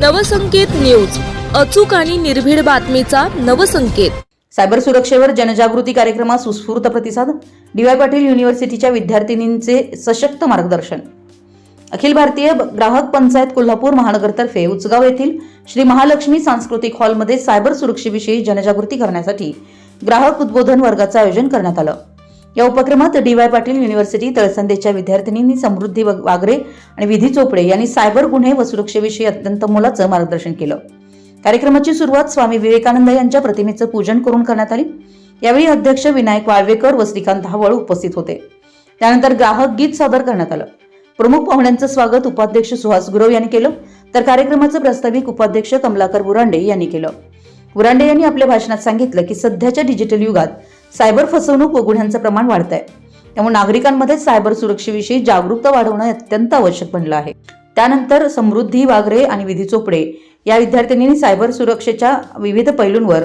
Navsanket news. अचूक आणि निर्भीड बातमीचा नवसंकेत. सायबर सुरक्षेवर जनजागृती कार्यक्रमास सुस्फूर्त प्रतिसाद. डी वाय पाटील युनिव्हर्सिटीच्या विद्यार्थिनींचे सशक्त मार्गदर्शन. अखिल भारतीय ग्राहक पंचायत कोल्हापूर महानगरतर्फे उचगाव येथील श्री महालक्ष्मी सांस्कृतिक हॉलमध्ये सायबर सुरक्षेविषयी जनजागृती करण्यासाठी ग्राहक उद्बोधन वर्गाचं आयोजन करण्यात आलं. या उपक्रमात डी वाय पाटील युनिव्हर्सिटी तळसंदेच्या विद्यार्थिनींनी समृद्धी वागरे आणि विधी चोपडे यांनी सायबर गुन्हे व सुरक्षेविषयी अत्यंत मोलाचं मार्गदर्शन केलं. कार्यक्रमाची सुरुवात स्वामी विवेकानंद यांच्या प्रतिमेचं पूजन करून करण्यात आली. यावेळी अध्यक्ष विनायक वाळवेकर व श्रीकांत धावळ उपस्थित होते. त्यानंतर ग्राहक गीत सादर करण्यात आलं. प्रमुख पाहुण्यांचं स्वागत उपाध्यक्ष सुहास गुरव यांनी केलं. तर कार्यक्रमाचं प्रास्ताविक उपाध्यक्ष कमलाकर बुरांडे यांनी केलं. बुरांडे यांनी आपल्या भाषणात सांगितलं की सध्याच्या डिजिटल युगात सायबर फसवणूक व गुन्ह्यांचं प्रमाण वाढत आहे त्यामुळे नागरिकांमध्ये सायबर सुरक्षेविषयी जागरूकता वाढवणं अत्यंत आवश्यक बनलं आहे. त्यानंतर समृद्धी वागरे आणि विधी चोपडे या विद्यार्थिनींनी सायबर सुरक्षेच्या विविध पैलूंवर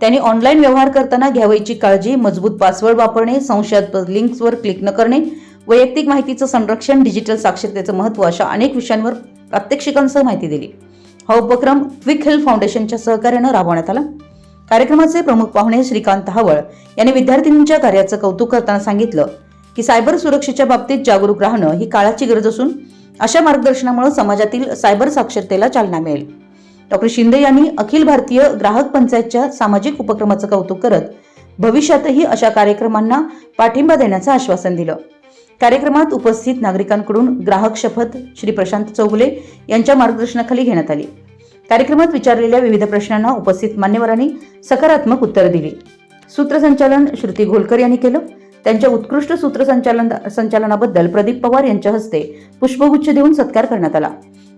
त्यांनी ऑनलाईन व्यवहार करताना घ्यावयाची काळजी मजबूत पासवर्ड वापरणे संशयास्पद लिंक्सवर क्लिक न करणे वैयक्तिक माहितीचं संरक्षण डिजिटल साक्षरतेचं महत्त्व अशा अनेक विषयांवर प्रात्यक्षिकांसह माहिती दिली. हा उपक्रम क्विक हेल्थ फाउंडेशनच्या सहकार्यानं राबवण्यात आला. कार्यक्रमाचे प्रमुख पाहुणे श्रीकांत हावळ यांनी विद्यार्थिनींच्या कार्याचं कौतुक करताना सांगितलं की सायबर सुरक्षेच्या बाबतीत जागरूक राहणं ही काळाची गरज असून अशा मार्गदर्शनामुळे समाजातील सायबर साक्षरतेला चालना मिळेल. डॉक्टर शिंदे यांनी अखिल भारतीय ग्राहक पंचायतच्या सामाजिक उपक्रमाचं कौतुक करत भविष्यातही अशा कार्यक्रमांना पाठिंबा देण्याचं आश्वासन दिलं. कार्यक्रमात उपस्थित नागरिकांकडून ग्राहक शपथ श्री प्रशांत चौगुले यांच्या मार्गदर्शनाखाली घेण्यात आली. कार्यक्रमात विचारलेल्या विविध प्रश्नांना उपस्थित मान्यवरांनी सकारात्मक उत्तर दिली. सूत्रसंचालन श्रुती घोलकर यांनी केलं. त्यांच्या उत्कृष्ट सूत्रसंचालन संचालनाबद्दल प्रदीप पवार यांच्या हस्ते पुष्पगुच्छ देऊन सत्कार करण्यात आला.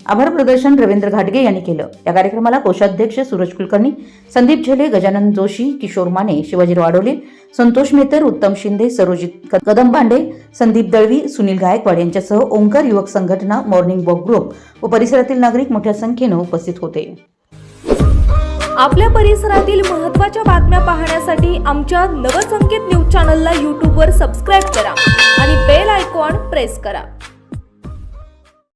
आभार प्रदर्शन रवींद्र घाटगे यांनी केलं. या कार्यक्रमाला कोषाध्यक्ष सूरज कुलकर्णी संदीप झेले गजानन जोशी किशोर माने शिवाजी वाडोले संतोष मेतर उत्तम शिंदे सरोजित कदम बांडे संदीप दळवी सुनील गायकवाड यांच्यासह ओंकार युवक संघटना मॉर्निंग वॉक ग्रुप व परिसरातील नागरिक मोठ्या संख्येनं उपस्थित होते. आपल्या परिसरातील महत्त्वाच्या बातम्या पाहण्यासाठी आमच्या नवसंकेत न्यूज चॅनलला यूट्यूबवर सबस्क्राईब करा आणि बेल आयकॉन प्रेस करा.